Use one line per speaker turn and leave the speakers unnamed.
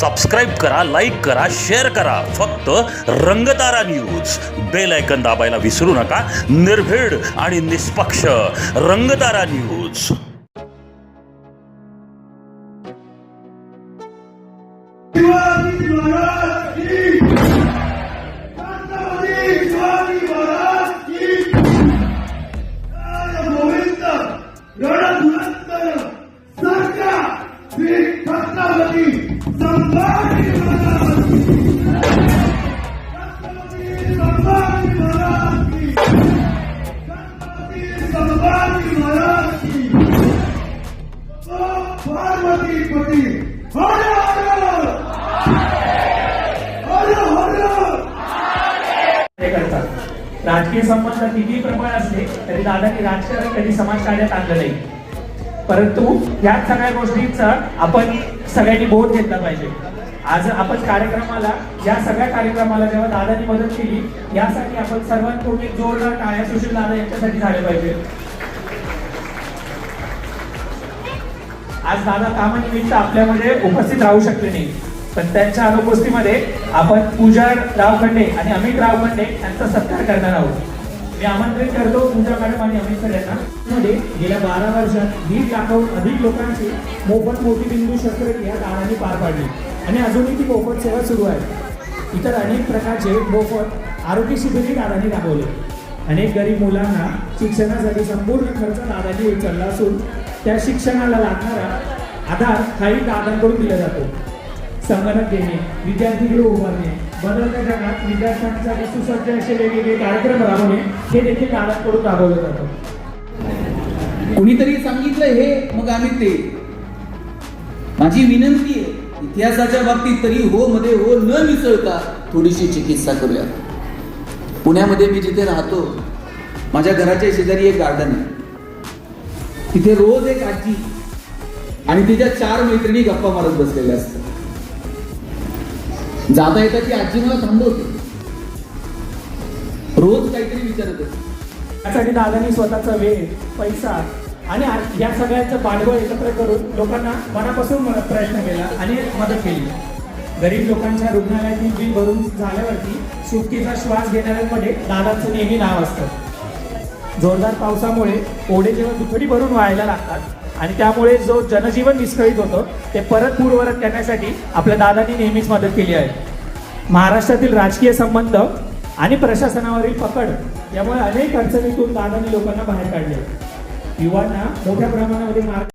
Subscribe करा like करा share करा. फक्त रंगतारा न्यूज बेल ऐकन दाबायला विसरू नका. निर्भीड आणि निष्पक्ष रंगतारा न्यूज
Thank you. राजकीय संबंध किती प्रमाण असले तरी दादानी राजकारण कधी समाजकार्यात आणलं नाही. परंतु या सगळ्या गोष्टींचा आपण सगळ्यांनी बोध घेतला पाहिजे. आज आपण कार्यक्रमाला या सगळ्या कार्यक्रमाला जेव्हा दादानी मदत केली यासाठी आपण सर्वात पूर्वी जोरदार टाळ्या सुशील दादा यांच्यासाठी झाले पाहिजे. आज दादा कामानिमित्त आपल्यामध्ये उपस्थित राहू शकले नाही पण त्यांच्या अनुपस्थितीमध्ये आपण पूजा रावखंडे आणि अमित रावखंडे यांचा सत्कार करणार आहोत. मी आमंत्रित करतो पूजा मॅडम आणि अमित सर यांना मध्ये म्हणजे गेल्या बारा वर्षात दीड लाखाहून अधिक लोकांची मोफत मोतीबिंदू शस्त्रक्रिया दानाने पार पाडली. आणि अजूनही ती मोफत सेवा सुरू आहे. इतर अनेक प्रकारचे मोफत आरोग्य शिबिरही दादाने राबवले. अनेक गरीब मुलांना शिक्षणासाठी संपूर्ण खर्च दादाने उचलला असून त्या शिक्षणाला लागणारा आधार काही दादांकडून दिला जातो. संगणक देणे विद्यार्थीगृह उभारणे बदलत्या जगात विद्यार्थ्यांसाठी सुसज्ज असे वेगवेगळे कार्यक्रम राबवणे हे देखील दादांकडून राबवलं जातं.
कुणीतरी सांगितलं हे मग आम्ही ते. माझी विनंती आहे इतिहासाच्या बाबतीत तरी हो मध्ये हो न मिसळता थोडीशी चिकित्सा करूया. पुण्यामध्ये मी जिथे राहतो माझ्या घराच्या शेजारी एक गार्डन आहे. तिथे रोज एक आजी आणि तिच्या चार मैत्रिणी गप्पा मारत बसलेल्या असतात. जाता येता ती आजी मला थांबवते. रोज काहीतरी विचारत असते.
यासाठी दादांनी स्वतःचा वेळ पैसा आणि या सगळ्यांचं भांडवल एकत्र करून लोकांना मनापासून म- प्रयत्न केला आणि मदत केली. गरीब लोकांच्या रुग्णालयातील बिल भरून झाल्यावरती सुटकीचा श्वास घेणाऱ्यांमध्ये दादाचं नेहमी नाव असतं. जोरदार पावसामुळे ओढे जेव्हा दुथडी भरून व्हायला लागतात आणि त्यामुळे जो जनजीवन विस्कळीत होतं ते परत पूर्वरत करण्यासाठी आपल्या दादांनी नेहमीच मदत केली आहे. महाराष्ट्रातील राजकीय संबंध आणि प्रशासनावरील पकड यामुळे अनेक अडचणीतून दादांनी लोकांना बाहेर काढले. युवांना मोठ्या प्रमाणामध्ये मार्ग